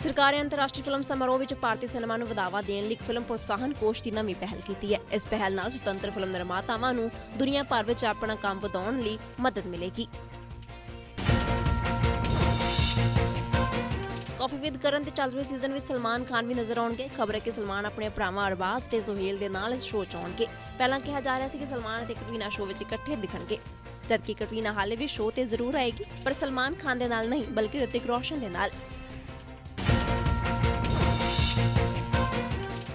ਸਰਕਾਰ ਨੇ ਅੰਤਰਰਾਸ਼ਟਰੀ ਫਿਲਮ ਸਮਾਰੋਹ ਵਿੱਚ ਭਾਰਤੀ ਸਿਨੇਮਾ ਨੂੰ ਵਧਾਵਾ ਦੇਣ ਲਈ ਫਿਲਮ ਪ੍ਰੋਤਸਾਹਨ ਕੋਸ਼ ਦੀ ਨਵੀਂ ਪਹਿਲ ਕੀਤੀ ਹੈ। ਇਸ ਪਹਿਲ ਨਾਲ ਸੁਤੰਤਰ ਫਿਲਮ ਨਿਰਮਾਤਾਵਾਂ ਨੂੰ ਦੁਨੀਆ ਭਰ ਵਿੱਚ ਆਪਣਾ ਕੰਮ ਵਧਾਉਣ ਲਈ ਮਦਦ ਮਿਲੇਗੀ। ਕਾਫੀ ਵਿਦ ਕਰਨ ਦੇ ਚੱਲ ਰਹੇ ਸੀਜ਼ਨ ਵਿੱਚ ਸਲਮਾਨ ਖਾਨ ਵੀ ਨਜ਼ਰ ਆਉਣਗੇ। ਖਬਰ ਹੈ ਕਿ ਸਲਮਾਨ ਆਪਣੇ ਭਰਾਵਾਂ ਅਰਬਾਜ਼ ਤੇ ਸੁਹੇਲ ਦੇ ਨਾਲ ਇਸ ਸ਼ੋਅ 'ਚ ਆਉਣਗੇ। ਪਹਿਲਾਂ ਕਿਹਾ ਜਾ ਰਿਹਾ ਸੀ ਕਿ ਸਲਮਾਨ ਅਤੇ ਕਟਰੀਨਾ ਸ਼ੋਅ ਵਿੱਚ ਇਕੱਠੇ ਦਿਖਣਗੇ। ਜਦਕਿ ਕਟਰੀਨਾ ਹਾਲੇ ਵੀ ਸ਼ੋਅ ਤੇ ਜ਼ਰੂਰ ਆਏਗੀ, ਪਰ ਸਲਮਾਨ ਖਾਨ ਦੇ ਨਾਲ ਨਹੀਂ, ਬਲਕਿ ਰਿਤਿਕ ਰੋਸ਼ਨ ਦੇ ਨਾਲ।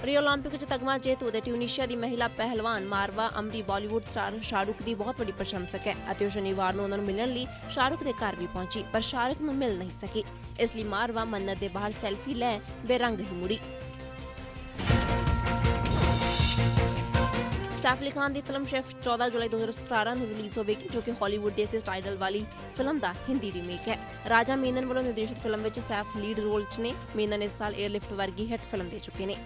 ਰਿਓ 올림픽 'ਚ ਤਗਮਾ ਜੇਤ ਉਹਦੇ ਟਿਊਨੀਸ਼ੀਆ ਦੀ ਮਹਿਲਾ ਪਹਿਲਵਾਨ Marwa Amri Bollywood star Shahrukh ਦੀ ਬਹੁਤ ਵੱਡੀ ਪ੍ਰਸ਼ੰਸਕ ਹੈ ਅਤੇ ਉਹ ਸ਼ਨੀਵਾਰ ਨੂੰ ਉਹਨਾਂ ਨੂੰ ਮਿਲਣ ਲਈ ਸ਼ਾਹਰੁਖ ਦੇ ਘਰ ਵੀ ਪਹੁੰਚੀ, ਪਰ ਸ਼ਾਹਰੁਖ ਨੂੰ ਮਿਲ ਨਹੀਂ ਸਕੀ। ਇਸ ਲਈ ਮਾਰਵਾ ਮੰਨਤ ਦੇ ਬਾਹਰ ਸੈਲਫੀ ਲੈ ਬੇਰੰਗ ਹੀ ਮੁੜੀ। ਸੈਫ ਅਲੀ ਖਾਨ ਦੀ ਫਿਲਮ ਸ਼ੈਫ 14 ਜੁਲਾਈ 2017 ਨੂੰ ਰਿਲੀਜ਼ ਹੋਵੇਗੀ, ਜੋ ਕਿ ਹਾਲੀਵੁੱਡ ਦੇ ਸਿਸ ਟਾਈਟਲ ਵਾਲੀ ਫਿਲਮ ਦਾ ਹਿੰਦੀ ਰੀਮੇਕ ਹੈ। ਰਾਜਾ ਮੇਨਨ ਵੱਲੋਂ ਨਿਰਦੇਸ਼ਿਤ ਫਿਲਮ ਵਿੱਚ ਸੈਫ ਲੀਡ ਰੋਲ 'ਚ ਨੇ। ਮੇਨਨ ਇਸ ਸਾਲ 에ਅਰਲਿਫਟ ਵਰਗੀ ਹਿੱਟ ਫਿਲਮ ਦੇ ਚੁੱਕੇ ਨੇ।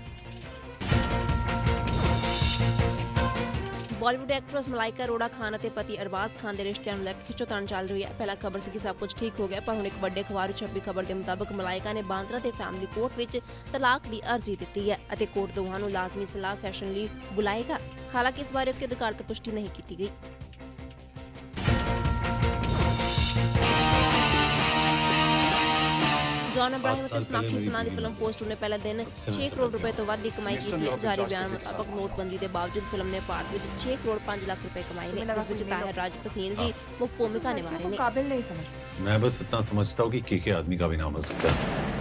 ਬਾਲੀਵੁੱਡ ਐਕਟਰੈਸ ਮਲਾਈਕਾ ਅਰੋੜਾ ਖਾਨ ਅਤੇ ਪਤੀ ਅਰਬਾਜ਼ ਖਾਨ ਦੇ ਰਿਸ਼ਤਿਆਂ ਨੂੰ ਲੈ ਕੇ ਖਿੱਚੋਤਾਣ ਚੱਲ ਰਹੀ ਹੈ। ਪਹਿਲਾਂ ਖਬਰ ਸੀ ਕਿ ਸਭ ਕੁਝ ਠੀਕ ਹੋ ਗਿਆ, ਪਰ ਹੁਣ ਇੱਕ ਵੱਡੇ ਅਖਬਾਰ ਵਿੱਚ ਛਪੀ ਖਬਰ ਦੇ ਮੁਤਾਬਕ ਮਲਾਈਕਾ ਨੇ ਬਾਂਦਰਾ ਦੇ ਫੈਮਿਲੀ ਕੋਰਟ ਵਿੱਚ ਤਲਾਕ ਦੀ ਅਰਜ਼ੀ ਦਿੱਤੀ ਹੈ ਅਤੇ ਕੋਰਟ ਦੋਹਾਂ ਨੂੰ ਲਾਜ਼ਮੀ ਸਲਾਹ ਸੈਸ਼ਨ ਲਈ ਬੁਲਾਏਗਾ। ਹਾਲਾਂਕਿ ਇਸ ਬਾਰੇ ਕੋਈ ਅਧਿਕਾਰਤ ਪੁਸ਼ਟੀ ਨਹੀਂ ਕੀਤੀ ਗਈ। ਜੌਨ ਅਬਰਾਹਮ ਅਤੇ ਸੋਨਾਕਸ਼ੀ ਸਿਨਹਾ ਦੀ ਫਿਲਮ ਫੋਸਟ ਨੇ ਪਹਿਲੇ ਦਿਨ 6 ਕਰੋੜ ਰੁਪਏ ਤੋਂ ਵੱਧ ਦੀ ਕਮਾਈ ਕੀਤੀ ਹੈ ਜਾਰੀ ਬਿਆਨ ਮੁਤਾਬਕ ਨੋਟਬੰਦੀ ਦੇ ਬਾਵਜੂਦ ਫਿਲਮ ਨੇ ਭਾਰਤ ਵਿੱਚ 6 ਕਰੋੜ 5 ਲੱਖ ਰੁਪਏ ਕਮਾਏ ਨੇ ਇਸ ਵਿੱਚ ਤਾਹਿਰ ਰਾਜ ਪਸੀਨ ਵੀ ਮੁੱਖ ਭੂਮਿਕਾ ਨਿਭਾ ਰਹੇ को ਨੇ काबिल नहीं समझते मैं बस इतना समझता हूँ कि के के आदमी का भी नाम हो सकता है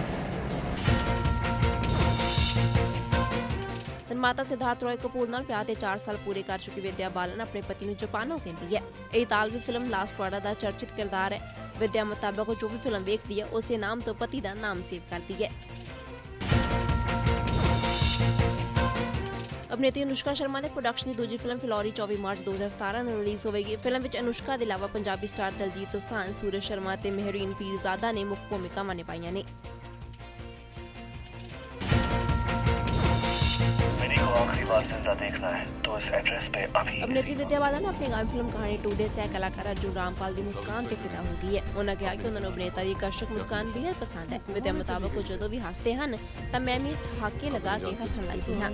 ਨਿਰਮਾਤਾ ਸਿਧਾਰਥ ਰੋਏ ਕਪੂਰ ਨਾਲ ਵਿਆਹ ਦੇ 4 ਸਾਲ ਪੂਰੇ ਕਰ ਚੁੱਕੀ ਵਿਦਿਆ ਬਾਲਨ ਆਪਣੇ ਪਤੀ ਨੂੰ ਜਾਪਾਨੋਂ ਕਹਿੰਦੀ ਹੈ ਇਹ ਇਤਾਲਵੀ ਫਿਲਮ ਲਾਸਟ ਵਾੜਾ ਦਾ ਚਰਚਿਤ ਕਿਰਦਾਰ ਹੈ ਵਿਦਿਆ ਮੁਤਾਬਕ ਜੋ ਵੀ ਫਿਲਮ ਵੇਖਦੀ ਹੈ, ਉਸੇ ਨਾਮ ਤੋਂ ਪਤੀ ਦਾ ਨਾਮ ਸੇਵ ਕਰਦੀ ਹੈ। ਅਭਿਨੇਤਰੀ ਅਨੁਸ਼ਕਾ ਸ਼ਰਮਾ ਦੇ ਪ੍ਰੋਡਕਸ਼ਨ ਦੀ ਦੂਜੀ ਫਿਲਮ ਫਿਲੌਰੀ 24 ਮਾਰਚ 2017 ਨੂੰ ਰਿਲੀਜ਼ ਹੋਵੇਗੀ। ਫਿਲਮ ਵਿੱਚ ਅਨੁਸ਼ਕਾ ਦੇ ਇਲਾਵਾ ਪੰਜਾਬੀ ਸਟਾਰ ਦਲਜੀਤ ਦੋਸਾਂਝ, ਸੂਰਜ ਸ਼ਰਮਾ ਤੇ ਮਹਿਰੀਨ ਪੀਰਜ਼ਾਦਾ ਨੇ ਮੁੱਖ ਭੂਮਿਕਾਵਾਂ ਨਿਭਾਈਆਂ ਨੇ। को आखिरी बार जिंदा देखना है तो इस एड्रेस पे अभी ਅਭਿਨੇਤਰੀ ਵਿਦਿਆ ਬਾਦਲ ਆਪਣੀ ਆਗਾਮੀ ਫਿਲਮ ਕਹਾਣੀ 2 ਦੇ ਸਹਿ ਕਲਾਕਾਰ ਅਰਜੁਨ ਰਾਮਪਾਲ ਦੀ ਮੁਸਕਾਨ ਤੇ ਫਿਦਾ ਹੋ ਗਈ ਹੈ ਉਹਨਾਂ ਕਿਹਾ ਕਿ ਉਹਨਾਂ ਨੂੰ ਅਭਿਨੇਤਾ ਦੀ ਆਕਰਸ਼ਕ ਮੁਸਕਾਨ ਬੇਹੱਦ ਪਸੰਦ ਹੈ ਵਿਦਿਆ ਮੁਤਾਬਕ ਉਹ ਜਦੋਂ ਵੀ ਹੱਸਦੇ ਹਨ ਤਾਂ ਮੈਂ ਵੀ ਠਹਾਕੇ ਲਗਾ ਕੇ ਹੱਸਣ ਲੱਗਦੀ ਹਾਂ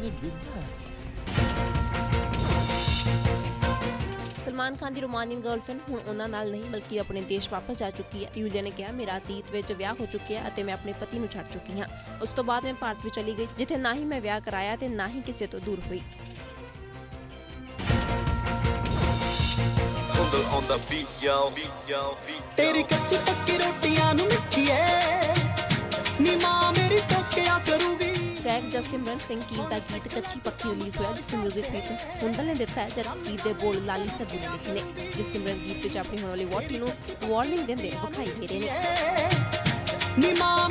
ਸਲਮਾਨ ਖਾਨ ਦੀ ਰੋਮਾਨੀਅਨ ਗਰਲਫ੍ਰੈਂਡ ਹੁਣ ਉਹਨਾਂ ਨਾਲ ਨਹੀਂ ਬਲਕਿ ਆਪਣੇ ਦੇਸ਼ ਵਾਪਸ ਜਾ ਚੁੱਕੀ ਹੈ। ਯੂਲੀਆ ਨੇ ਕਿਹਾ ਮੇਰਾ ਅਤੀਤ ਵਿੱਚ ਵਿਆਹ ਹੋ ਚੁੱਕਿਆ ਹੈ ਅਤੇ ਮੈਂ ਆਪਣੇ ਪਤੀ ਨੂੰ ਛੱਡ ਚੁੱਕੀ ਹਾਂ। ਉਸ ਤੋਂ ਬਾਅਦ ਮੈਂ ਭਾਰਤ ਵਿੱਚ ਚਲੀ ਗਈ ਜਿੱਥੇ ਨਾ ਹੀ ਮੈਂ ਵਿਆਹ ਕਰਾਇਆ ਤੇ ਨਾ ਹੀ ਕਿਸੇ ਤੋਂ ਦੂਰ ਹੋਈ। Under on the beat, yo, beat, yo, beat. ਤੇਰੀ ਕੱਚੀ ਪੱਕੀ ਰੋਟੀਆਂ ਨੂੰ ਮਿੱਠੀਏ ਨੀ ਗਾਇਕ ਜਸਸਿਮਰਨ ਸਿੰਘ ਕੀਲ ਦਾ ਗੀਤ ਕੱਚੀ ਪੱਕੀ ਰਿਲੀਜ਼ ਹੋਇਆ, ਜਿਸ ਨੂੰ 뮤직 ਹੀਟ ਹੁੰਦਲ ਨੇ ਦਿੱਤਾ ਹੈ, ਜਦ ਗੀਤ ਦੇ ਬੋਲ ਲਾਲੀ ਸੱਬੂ ਨੇ ਲਿਖੇ ਨੇ। ਜਸਸਿਮਰਨ ਗੀਤ ਵਿੱਚ ਆਪਣੀ ਹੋਣ ਵਾਲੀ ਵੋਟੀ ਨੂੰ ਵਾਰਨਿੰਗ ਦਿੰਦੇ, ਵਿਖਾਈ ਦੇ ਰਹੇ ਨੇ। ਨੀ ਮਾਂ